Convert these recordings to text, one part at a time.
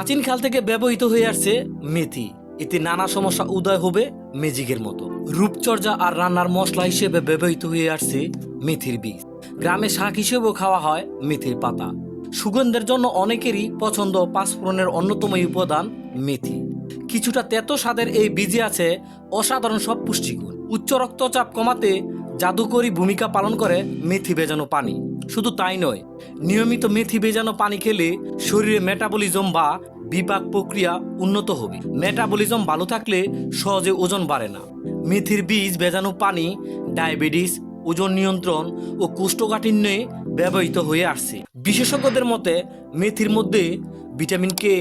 প্রাচীনকাল থেকে ব্যবহৃত হয়ে আসছে মেথি। এতে নানা সমস্যা উদয় হবে মেজিকের মতো। রূপচর্যা আর রান্নার মশলা হিসেবে ব্যবহৃত হয়ে আসছে মেথির বীজ। গ্রামে শাক হিসেবেও খাওয়া হয় মেথির পাতা। সুগন্ধের জন্য অনেকেরই পছন্দ পাঁচফোড়নের অন্যতম উপাদান মেথি। কিছুটা তেতো স্বাদের এই বীজে আছে অসাধারণ সব পুষ্টিগুণ। উচ্চ রক্তচাপ কমাতে জাদুকরী ভূমিকা পালন করে মেথি ভেজানো পানি। শুধু তাই নয়, নিয়মিত মেথি ভেজানো পানি খেলে শরীরে মেটাবলিজম বা বিপাক প্রক্রিয়া উন্নত হবে। মেটাবলিজম ভালো থাকলে সহজে ওজন বাড়ে না। মেথির বীজ ভেজানো পানি ডায়াবেটিস, ওজন নিয়ন্ত্রণ ও কোষ্ঠকাঠিন্যে ব্যবহৃত হয়ে আসছে। বিশেষজ্ঞদের মতে, মেথির মধ্যে vitamin K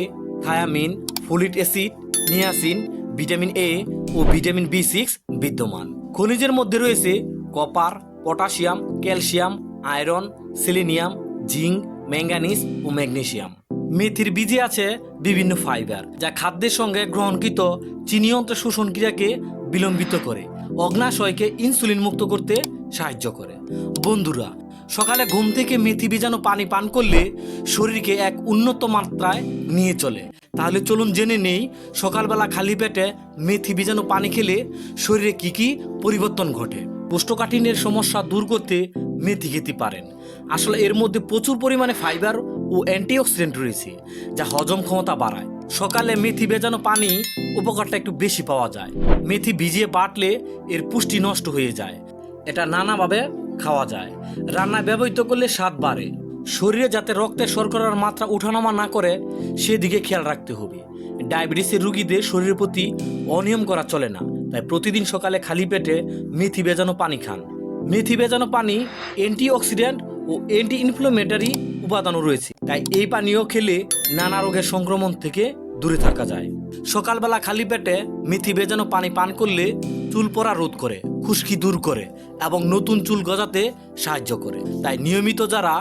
thiamine, folic acid, niacin, vitamin A O vitamin B six বিদ্যমান। খনিজের মধ্যে রয়েছে copper, potassium, calcium iron, selenium, zinc, manganese ও ম্যাগনেশিয়াম মেথির বীজে আছে বিভিন্ন ফাইবার, যা খাদ্যের সঙ্গে গ্রহণকৃত চিনিয়ন্ত্র শোষণ ক্রিয়াকে বিলম্বিত করে, অগ্নাশয়কে ইনসুলিন মুক্ত করতে সাহায্য করে। বন্ধুরা, সকালে ঘুম থেকে মেথি ভিজানো পানি পান করলে শরীরকে এক উন্নত মাত্রায় নিয়ে চলে। তাহলে চলুন জেনে নেই সকালবেলা খালি পেটে মেথি ভিজানো পানি খেলে শরীরে কি কি পরিবর্তন ঘটে। কোষ্ঠকাঠিন্যের সমস্যা দূর করতে মেথি খেতে পারেন। আসলে এর মধ্যে প্রচুর পরিমাণে ফাইবার ও অ্যান্টিঅক্সিডেন্ট রয়েছে, যা হজম ক্ষমতা বাড়ায়। সকালে মেথি ভেজানো পানি উপকারটা একটু বেশি পাওয়া যায়। মেথি ভিজিয়ে বাটলে এর পুষ্টি নষ্ট হয়ে যায়। এটা নানাভাবে খাওয়া যায়। রান্নায় ব্যবহৃত করলে স্বাদ বাড়ে। শরীরে যাতে রক্তের শর্করার মাত্রা ওঠানামা না করে, সেদিকে খেয়াল রাখতে হবে। ডায়াবেটিসের রুগীদের শরীরের প্রতি অনিয়ম করা চলে না। তাই প্রতিদিন সকালে খালি পেটে মেথি ভেজানো পানি খান। মেথি ভেজানো পানি অ্যান্টিঅক্সিডেন্ট ও অ্যান্টি ইনফ্লামেটারি উপাদানও রয়েছে। তাই এই পানীয় খেলে নানা রোগের সংক্রমণ থেকে দূরে থাকা যায়। সকালবেলা খালি পেটে মেথি ভেজানো পানি পান করলে চুল পড়া রোধ করে, খুশকি দূর করে এবং নতুন চুল গজাতে সাহায্য করে। তাই নিয়মিত যারা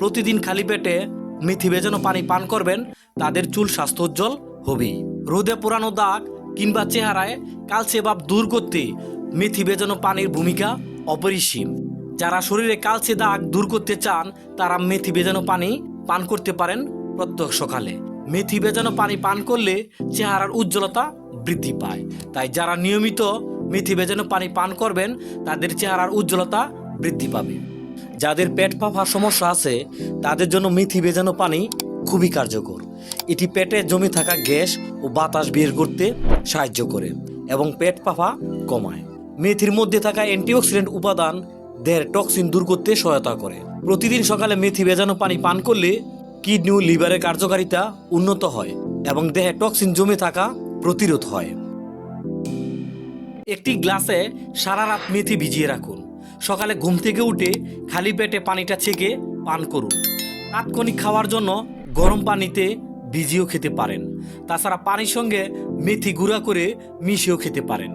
প্রতিদিন খালি পেটে মেথি ভেজানো পানি পান করবেন, তাদের চুল স্বাস্থ্যোজ্জ্বল হবেই। রোদে পোড়ানো দাগ কিংবা চেহারায় কালচে ভাব দূর করতে মেথি ভেজানো পানির ভূমিকা অপরিসীম। যারা শরীরে কালচে দাগ দূর করতে চান, তারা মেথি ভেজানো পানি পান করতে পারেন প্রত্যহ সকালে। মেথি ভেজানো পানি পান করলে চেহারার উজ্জ্বলতা বৃদ্ধি পায়। তাই যারা নিয়মিত মেথি ভেজানো পানি পান করবেন, তাদের চেহারার উজ্জ্বলতা বৃদ্ধি পাবে। যাদের পেট ফাঁপা সমস্যা আছে, তাদের জন্য মেথি ভেজানো পানি খুবই কার্যকর। এটি পেটে জমে থাকা গ্যাস ও বাতাস বের করতে সাহায্য করে এবং পেট ফাঁপা কমায়। মেথির মধ্যে থাকা অ্যান্টিঅক্সিডেন্ট উপাদান দেহের টক্সিন দূর করতে সহায়তা করে। প্রতিদিন সকালে মেথি ভেজানো পানি পান করলে কিডনি ও লিভারের কার্যকারিতা উন্নত হয় এবং দেহে টক্সিন জমে থাকা প্রতিরোধ হয়। একটি গ্লাসে সারা রাত মেথি ভিজিয়ে রাখুন। সকালে ঘুম থেকে উঠে খালি পেটে পানিটা ছেঁকে পান করুন। তাৎক্ষণিক খাওয়ার জন্য গরম পানিতে ভিজিয়েও খেতে পারেন। তাছাড়া পানির সঙ্গে মেথি গুঁড়া করে মিশিয়েও খেতে পারেন।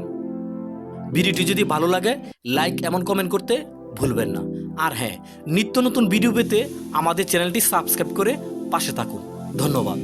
ভিডিওটি যদি ভালো লাগে লাইক এমন কমেন্ট করতে ভুলবেন না। আর হ্যাঁ নিত্য নতুন ভিডিও পেতে আমাদের চ্যানেলটি সাবস্ক্রাইব করে পাশে থাকুন। ধন্যবাদ।